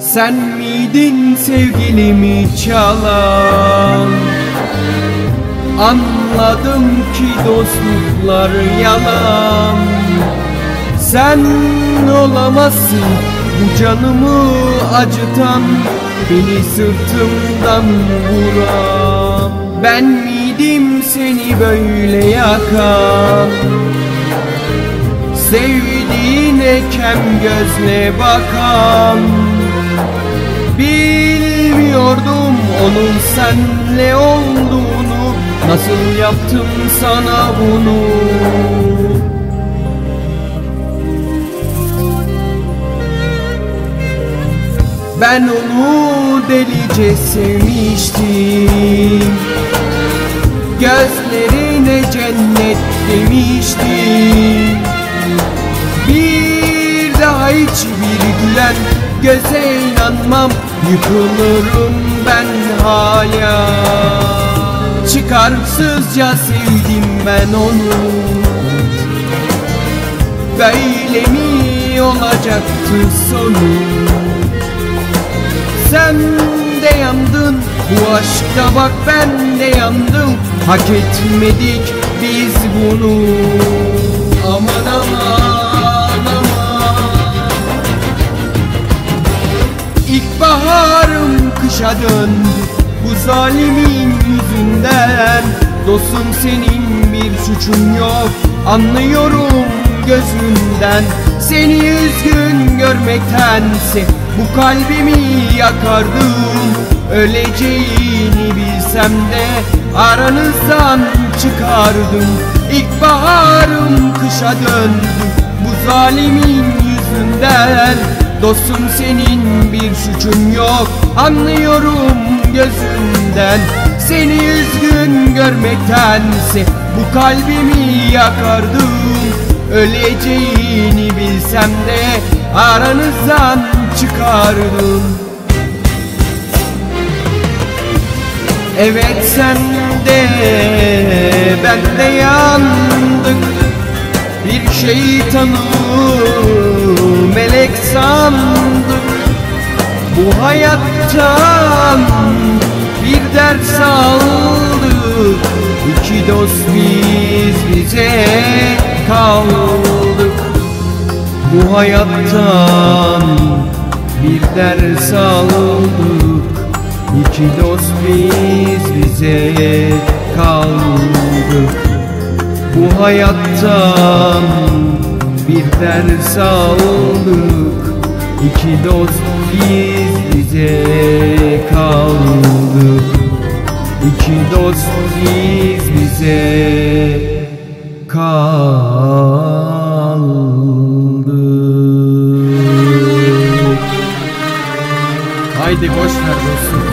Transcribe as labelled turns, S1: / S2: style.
S1: Sen miydin sevgilimi çalan? Anladım ki dostluklar yalan. Sen olamazsın bu canımı acıtan Beni sırtımdan vuran. Ben miydim seni böyle yakan? Sevdiğine kem gözle bakan Bilmiyordum onun senle olduğunu. Nasıl yaptım sana bunu? Ben onu delice sevmiştim. Gözlerine cennet demiştim. Bir daha hiçbir gülen göze inanmam. Yıkılırım ben hala. Çıkarsızca sevdim ben onu. Böyle mi olacaktı sonu? Sen de yandın bu aşkta bak ben de yandım. Hak etmedik biz bunu. Aman aman Kışa döndü. Bu zalimin yüzünden Dostum senin bir suçun yok. Anlıyorum gözünden Seni üzgün görmektense bu kalbimi yakardım Öleceğini bilsem de aranızdan çıkardım. İlkbaharım kışa döndü. Bu zalimin yüzünden Dostum senin bir suçun yok. Anlıyorum gözünden. Seni üzgün görmektense bu kalbimi yakardım Öleceğini bilsem de aranızdan çıkardım. Evet sen de ben de yandık. Bir şeytanı hayattan bir ders aldık İki dost biz bize kaldık. Bu hayattan bir ders aldık İki dost biz bize kaldık. Bu hayattan bir ders aldık İki dost biz bize kaldık İki dost biz bize kaldık Haydi boş dostum